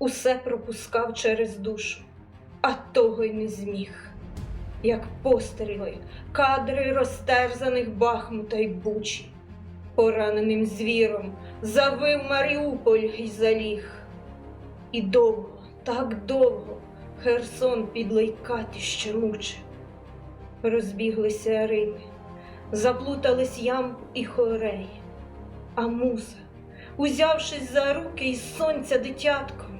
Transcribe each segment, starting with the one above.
усе пропускав через душу, а того й не зміг. Як постріли, кадри розтерзаних Бахмута й Бучі, пораненим звіром завив Маріуполь й заліг. І довго, так довго Херсон підлий катіще мучив. Розбіглися Рими, заплутались ям і хорей, а муза, узявшись за руки із сонця дитятком,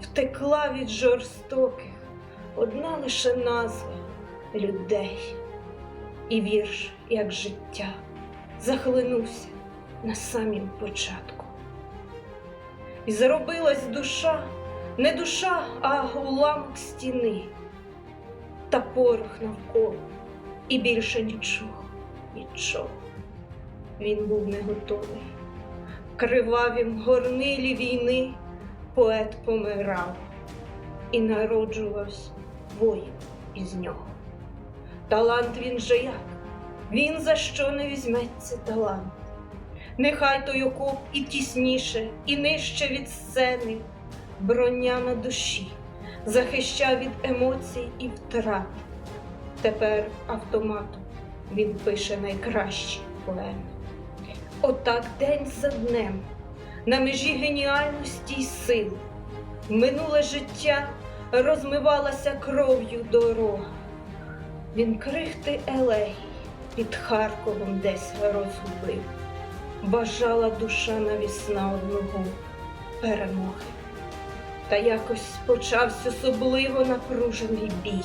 втекла від жорстоких, одна лише назва людей. І вірш, як життя, захлинувся на самім початку. І зробилась душа, не душа, а уламок стіни, та порох навколо, і більше нічого, нічого. Він був не готовий. Кривавім горнилі війни поет помирав і народжувався воїн із нього. Талант він же як, він за що не візьметься талант. Нехай той окоп і тісніше, і нижче від сцени, броня на душі, захищав від емоцій і втрат. Тепер автоматом він пише найкращі поеми. Отак день за днем, на межі геніальності й сил, минуле життя розмивалася кров'ю дорога. Він крихти елегій під Харковом десь розгубив. Бажала душа навісна одного перемоги. Та якось почався особливо напружений бій.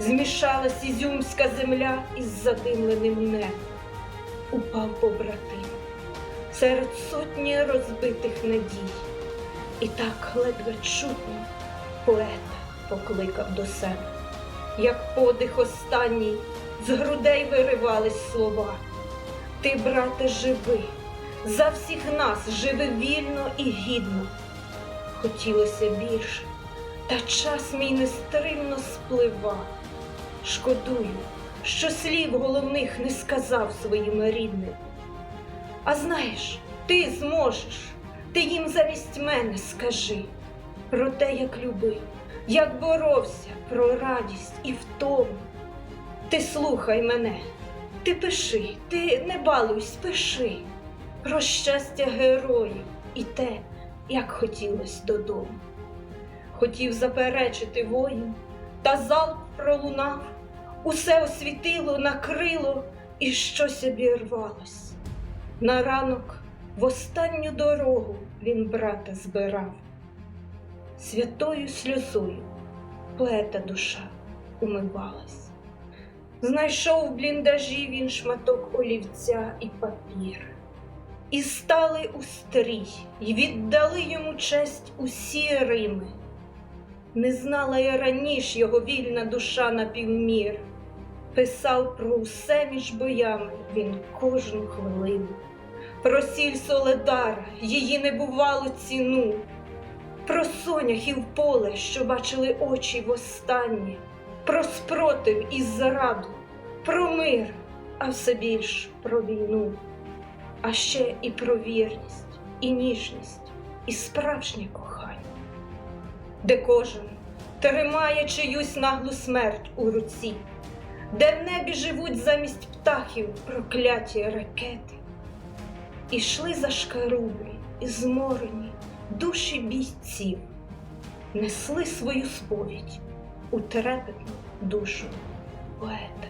Змішалась ізюмська земля із задимленим небом. Упав побратим серед сотні розбитих надій. І так ледве чутно поета покликав до себе як подих останній, з грудей виривались слова. Ти, брате, живи, за всіх нас живи вільно і гідно. Хотілося більше, та час мій нестримно сплива. Шкодую, що слів головних не сказав своїм рідним. А знаєш, ти зможеш, ти їм замість мене скажи про те, як любив як боровся про радість і втому. Ти слухай мене, ти пиши, ти не балуйсь, пиши про щастя героїв і те, як хотілось додому. Хотів заперечити воїн, та залп пролунав, усе освітило, накрило і щось обірвалось. На ранок в останню дорогу він брата збирав святою сльозою поета душа умивалась. Знайшов в бліндажі він шматок олівця і папір, і стали у стрій, й віддали йому честь усі Рими. Не знала я раніш його вільна душа на півмір, писав про усе між боями він кожну хвилину, про сіль Соледара, її небувалу ціну. Про соняхів поле, що бачили очі востаннє, про спротив і зраду, про мир, а все більш про війну, а ще і про вірність, і ніжність, і справжнє кохання, де кожен тримає чиюсь наглу смерть у руці, де в небі живуть замість птахів прокляті ракети ішли зашкарублі і зморені душі бійців, несли свою сповідь у трепетну душу поета.